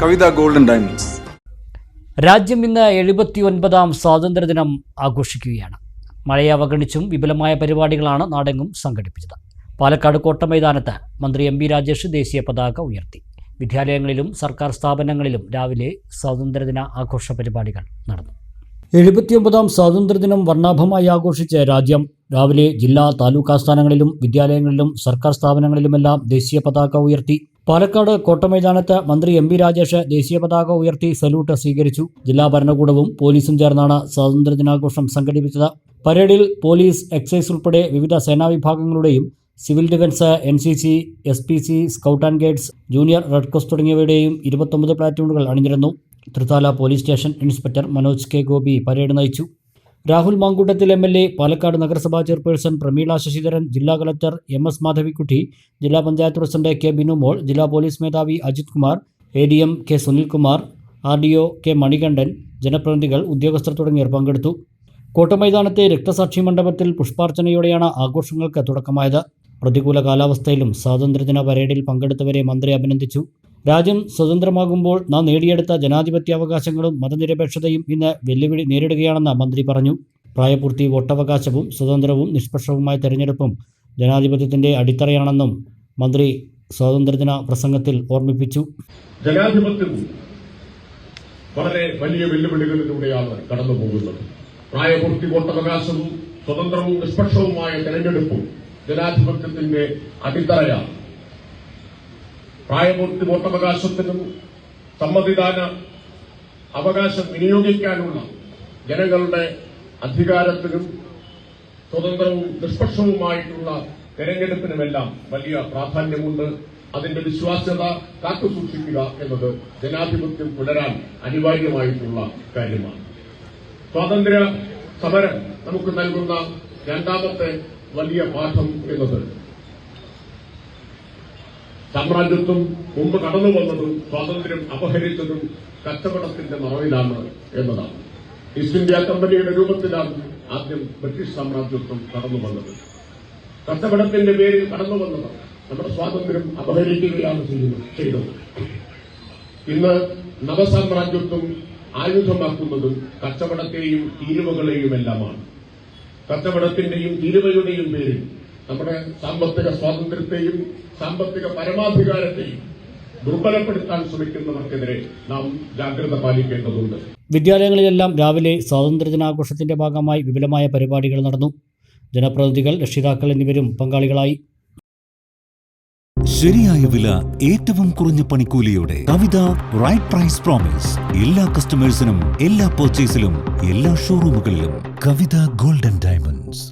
കവിത golden diamonds. രാജ്യം ഇന്ന് എഴുപത്തി എഴുപത്തിയൊൻപതാം സ്വാതന്ത്ര്യദിനം ആഘോഷിക്കുകയാണ്. മഴയെ അവഗണിച്ചും വിപുലമായ പരിപാടികളാണ് നാടെങ്ങും സംഘടിപ്പിച്ചത്. പാലക്കാട് കോട്ട മൈതാനത്ത് മന്ത്രി എം ബി രാജേഷ് ദേശീയ പതാക ഉയർത്തി. വിദ്യാലയങ്ങളിലും സർക്കാർ സ്ഥാപനങ്ങളിലും രാവിലെ സ്വാതന്ത്ര്യദിന ആഘോഷ പരിപാടികൾ നടന്നു. എഴുപത്തിയൊമ്പതാം സ്വാതന്ത്ര്യദിനം വർണാഭമായി ആഘോഷിച്ച രാജ്യം രാവിലെ ജില്ലാ താലൂക്ക് ആസ്ഥാനങ്ങളിലും വിദ്യാലയങ്ങളിലും സർക്കാർ സ്ഥാപനങ്ങളിലുമെല്ലാം ദേശീയ പതാക ഉയർത്തി പാലക്കാട് കോട്ടമൈതാനത്ത് മന്ത്രി എം രാജേഷ് ദേശീയ പതാക ഉയർത്തി സല്യൂട്ട് സ്വീകരിച്ചു. ജില്ലാ ഭരണകൂടവും പോലീസും ചേർന്നാണ് സ്വാതന്ത്ര്യദിനാഘോഷം സംഘടിപ്പിച്ചത്. പരേഡിൽ പോലീസ് എക്സൈസ് ഉൾപ്പെടെ വിവിധ സേനാ വിഭാഗങ്ങളുടെയും civil defence N C C S P C scout and guides junior red cross തുടങ്ങിയവയുടെയും ഇരുപത്തൊമ്പത് പ്ലാറ്റൂണുകൾ അണിനിരന്നു. Thrithala police station inspector Manoj K Gopi parade നയിച്ചു. Rahul Mamkootathil M L A Palakkad നഗരസഭാ ചെയർപേഴ്സൺ പ്രമീള ശശിധരൻ ജില്ലാ കളക്ടർ എം എസ് മാധവിക്കുട്ടി ജില്ലാ panchayat president K Binumol ജില്ലാ police മേധാവി Ajith Kumar A D M K Sunilkumar R D O K Manikandan ജനപ്രതിനിധികൾ ഉദ്യോഗസ്ഥർ തുടങ്ങിയവർ പങ്കെടുത്തു. കോട്ടമൈതാനത്തെ രക്തസാക്ഷി മണ്ഡപത്തിൽ പുഷ്പാർച്ചനയോടെയാണ് ആഘോഷങ്ങൾക്ക് തുടക്കമായത്. പ്രതികൂല കാലാവസ്ഥയിലും സ്വാതന്ത്ര്യദിന പരേഡിൽ പങ്കെടുത്തവരെ മന്ത്രി അഭിനന്ദിച്ചു. രാജ്യം സ്വതന്ത്രമാകുമ്പോൾ നാം നേടിയെടുത്ത ജനാധിപത്യ അവകാശങ്ങളും മതനിരപേക്ഷതയും ഇന്ന് വെല്ലുവിളി നേരിടുകയാണെന്ന് മന്ത്രി പറഞ്ഞു. പ്രായപൂർത്തി വോട്ടവകാശവും സ്വതന്ത്രവും നിഷ്പക്ഷവുമായ തെരഞ്ഞെടുപ്പും ജനാധിപത്യത്തിന്റെ അടിത്തറയാണെന്നും മന്ത്രി സ്വാതന്ത്ര്യദിന പ്രസംഗത്തിൽ ഓർമ്മിപ്പിച്ചു. ജനാധിപത്യം വളരെ വലിയ വെല്ലുവിളികളിലൂടെയാണ് കടന്നു പോകുന്നത് പ്രായപൂർത്തി വോട്ടവകാശവും സ്വതന്ത്രവും നിഷ്പക്ഷവുമായ തെരഞ്ഞെടുപ്പും ജനാധിപത്യത്തിന്റെ അടിത്തറയാണ്. പ്രായപൂർത്തി വോട്ടവകാശത്തിനും സമ്മതിദാന അവകാശം വിനിയോഗിക്കാനുള്ള ജനങ്ങളുടെ അധികാരത്തിനും സ്വതന്ത്രവും നിഷ്പക്ഷവുമായിട്ടുള്ള തെരഞ്ഞെടുപ്പിനുമെല്ലാം വലിയ പ്രാധാന്യമുണ്ട്. അതിന്റെ വിശ്വാസ്യത കാത്തുസൂക്ഷിക്കുക എന്നത് ജനാധിപത്യം പുലരാൻ അനിവാര്യമായിട്ടുള്ള കാര്യമാണ്. സ്വാതന്ത്ര്യ സമരം നമുക്ക് നൽകുന്ന രണ്ടാമത്തെ വലിയ പാഠം എന്നത് സാമ്രാജ്യത്വം മുമ്പ് കടന്നു വന്നതും സ്വാതന്ത്ര്യം അപഹരിച്ചതും കച്ചവടത്തിന്റെ മറവിലാണ് എന്നതാണ്. ഈസ്റ്റ് ഇന്ത്യ കമ്പനിയുടെ രൂപത്തിലാണ് ആദ്യം ബ്രിട്ടീഷ് സാമ്രാജ്യത്വം കടന്നു വന്നത്. കച്ചവടത്തിന്റെ പേരിൽ കടന്നു വന്നത് നമ്മുടെ സ്വാതന്ത്ര്യം അപഹരിക്കുകയാണ് ചെയ്തത്. ഇന്ന് നവസാമ്രാജ്യത്വം ആയുധമാക്കുന്നതും കച്ചവടത്തെയും തീരുവകളെയുമെല്ലാമാണ്. കച്ചവടത്തിന്റെയും തീരുവയുടെയും പേരിൽ നമ്മുടെ സാമ്പത്തിക സ്വാതന്ത്ര്യത്തെയും സാമ്പത്തിക പരമാധികാരത്തെയും ദുർബലപ്പെടുത്താൻ ശ്രമിക്കുന്നവർക്കെതിരെ നാം ജാഗ്രത പാലിക്കേണ്ടതുണ്ട്. വിദ്യാലയങ്ങളിലെല്ലാം രാവിലെ സ്വാതന്ത്ര്യദിനാഘോഷത്തിന്റെ ഭാഗമായി വിപുലമായ പരിപാടികൾ നടന്നു. ജനപ്രതിനിധികൾ രക്ഷിതാക്കൾ എന്നിവരും പങ്കാളികളായി. ശരിയായ വില ഏറ്റവും കുറഞ്ഞ പണിക്കൂലിയോടെ കവിത റൈറ്റ് പ്രൈസ് പ്രോമിസ് എല്ലാ കസ്റ്റമേഴ്സിനും എല്ലാ പർച്ചേസിലും എല്ലാ ഷോറൂമുകളിലും കവിത ഗോൾഡൻ ഡയമണ്ട്സ്